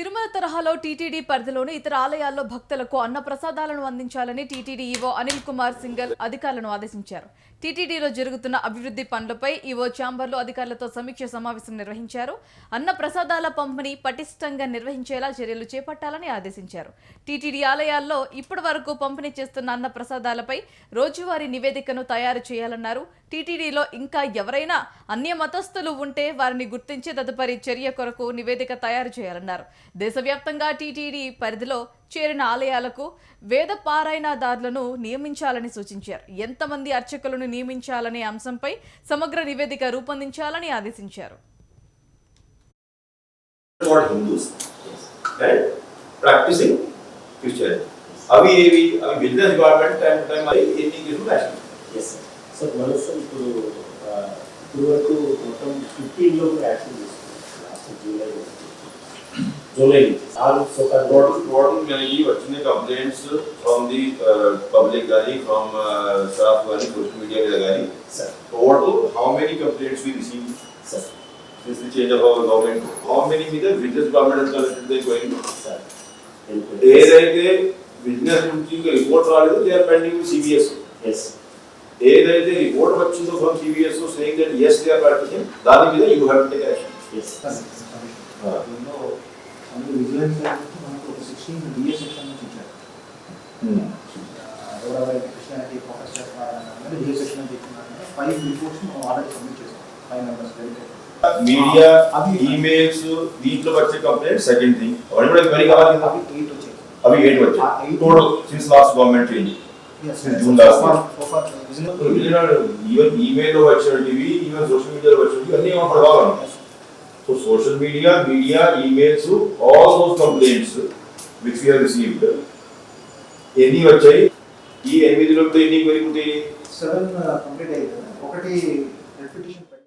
తిరుమల తరహాలో టీటీడీ పరిధిలోని ఇతర ఆలయాల్లో భక్తులకు అన్న ప్రసాదాలను అందించాలని టీటీడీ ఈవో అనిల్ కుమార్ సింగల్ అధికారులను ఆదేశించారు. టీటీడీలో జరుగుతున్న అభివృద్ధి పనులపై ఈవో ఛాంబర్లో అధికారులతో సమీక్ష సమావేశం నిర్వహించారు. అన్న ప్రసాదాల పంపిణీ పటిష్టంగా నిర్వహించేలా చర్యలు చేపట్టాలని ఆదేశించారు. టీటీడీ ఆలయాల్లో ఇప్పటి వరకు పంపిణీ చేస్తున్న అన్న ప్రసాదాలపై రోజువారీ నివేదికను తయారు చేయాలన్నారు. టీటీడీలో ఇంకా ఎవరైనా అన్య మతస్థులు ఉంటే వారిని గుర్తించి తదుపరి చర్య కొరకు నివేదిక తయారు చేయాలన్నారు. దేశవ్యాప్తంగా టీటీడీ పరిధిలో చేరిన ఆలయాలకు వేద పారాయణదారులను నియమించాలని సూచించారు. ఎంతమంది అర్చకులను నియమించాలనే అంశంపై సమగ్ర నివేదిక రూపొందించాలని ఆదేశించారు. అవి ఏవి? అవి బిజినెస్ డిపార్ట్మెంట్ టైం టైం అది ఎన్ని కేసులు ఎస్ సార్ సార్ మన సార్ ఇప్పుడు ఆ, ఇప్పుడు వరకు మొత్తం ఫిఫ్టీన్లో యాక్షన్ తీసుకున్నాం last July July. All so What, what many बच्चों complaints from the uh, public गाड़ी from uh, staff गाड़ी social media पे लगाई. Sir. Total how many complaints we received? Sir. Since the change of our government, how many with the business government has collected the going? Sir. ए रहे थे business उनकी report वाले थे they are pending with CBS yes ए रहे थे report बच्चों को from CBS saying that yes they are participating that means you have to take action yes हाँ అనేది మనకు ఒక సిక్స్టీన్ డిఏ సెక్షన్ నుంచి ఇచ్చారు ఎవరెవరైతే క్రిస్టియానిటీ ఫోకస్ చేస్తున్నారని డిఏ సెక్షన్ నుంచి ఇచ్చినారంటే ఫైవ్ రిపోర్ట్స్ మనం ఆల్రెడీ సబ్మిట్ చేసాం five members verify media emails దీంట్లో వచ్చే కంప్లైంట్ సెకండ్ థింగ్ అవన్నీ కూడా వెరీ కావాలి. అవి ఎయిట్ వచ్చాయి అవి ఎయిట్ వచ్చాయి total since last government change even ఈమెయిల్లో వచ్చినవి ఈవెన్ సోషల్ మీడియాలో వచ్చినవి అన్ని మనం పడవాలి Yes. social social media media all those complaints which we have received, ఎన్ని వచ్చాయి? ఈ ఎనిమిదిలో ఎన్ని పెరుగుతాయి సెవెన్ కంప్లీట్ అయ్యింది ఒకటి రెప్యుటేషన్